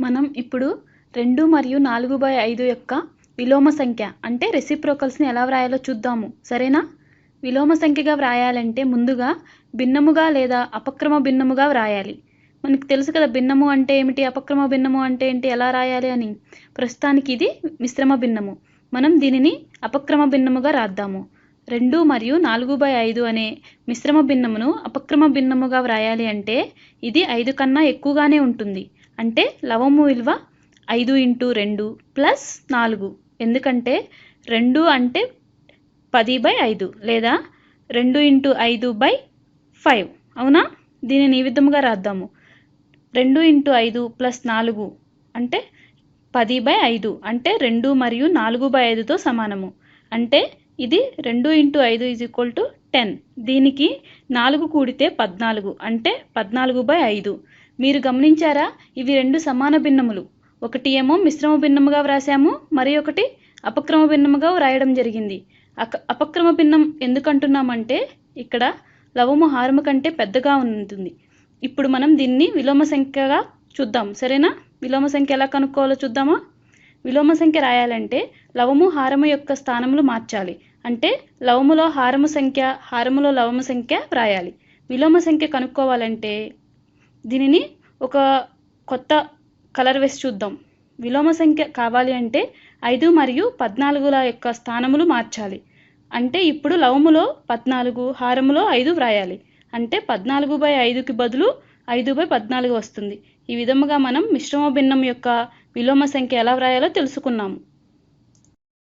మనం ఇప్పుడు రెండు మరియు నాలుగు బై ఐదు యొక్క విలోమ సంఖ్య అంటే రెసిప్రోకల్స్ని ఎలా వ్రాయాలో చూద్దాము. సరేనా? విలోమ సంఖ్యగా వ్రాయాలంటే ముందుగా భిన్నముగా లేదా అపక్రమ భిన్నముగా వ్రాయాలి. మనకు తెలుసు కదా భిన్నము అంటే ఏమిటి అపక్రమ భిన్నము అంటే ఏంటి ఎలా రాయాలి అని. ప్రస్తుతానికి ఇది మిశ్రమ భిన్నము. మనం దీనిని అపక్రమ భిన్నముగా రాద్దాము. రెండు మరియు నాలుగు బై ఐదు అనే మిశ్రమ భిన్నమును అపక్రమ భిన్నముగా వ్రాయాలి అంటే ఇది ఐదు కన్నా ఎక్కువగానే ఉంటుంది. అంటే లవము విలువ ఐదు ఇంటూ రెండు ప్లస్ నాలుగు. ఎందుకంటే రెండు అంటే పది బై ఐదు లేదా రెండు ఇంటూ ఐదు బై ఫైవ్. అవునా? దీనిని ఈ విధముగా రాద్దాము. రెండు ఇంటూ ఐదు ప్లస్ నాలుగు అంటే పది బై ఐదు అంటే రెండు మరియు నాలుగు బై ఐదుతో సమానము. అంటే ఇది రెండు ఇంటూ ఐదు ఈజ్ ఈక్వల్ టు టెన్ దీనికి నాలుగు కూడితే పద్నాలుగు అంటే పద్నాలుగు బై ఐదు. మీరు గమనించారా? ఇవి రెండు సమాన భిన్నములు. ఒకటి ఏమో మిశ్రమ భిన్నముగా వ్రాసాము మరి ఒకటి అపక్రమ భిన్నముగా వ్రాయడం జరిగింది. అక అపక్రమ భిన్నం ఎందుకంటున్నామంటే ఇక్కడ లవము హారము కంటే పెద్దగా ఉంటుంది. ఇప్పుడు మనం దీన్ని విలోమ సంఖ్యగా చూద్దాం. సరేనా? విలోమ సంఖ్య ఎలా కనుక్కోవాలో చూద్దామా? విలోమ సంఖ్య రాయాలంటే లవము హారము యొక్క స్థానములు మార్చాలి. అంటే లవములో హారము సంఖ్య హారములో లవము సంఖ్య వ్రాయాలి. విలోమ సంఖ్య కనుక్కోవాలంటే దీనిని ఒక కొత్త కలర్ వేసి చూద్దాం. విలోమ సంఖ్య కావాలి అంటే ఐదు మరియు పద్నాలుగుల యొక్క స్థానములు మార్చాలి. అంటే ఇప్పుడు లవములో పద్నాలుగు హారములో ఐదు వ్రాయాలి. అంటే పద్నాలుగు బై ఐదుకి బదులు ఐదు బై పద్నాలుగు వస్తుంది. ఈ విధముగా మనం మిశ్రమ భిన్నం యొక్క విలోమ సంఖ్య ఎలా వ్రాయాలో తెలుసుకున్నాము.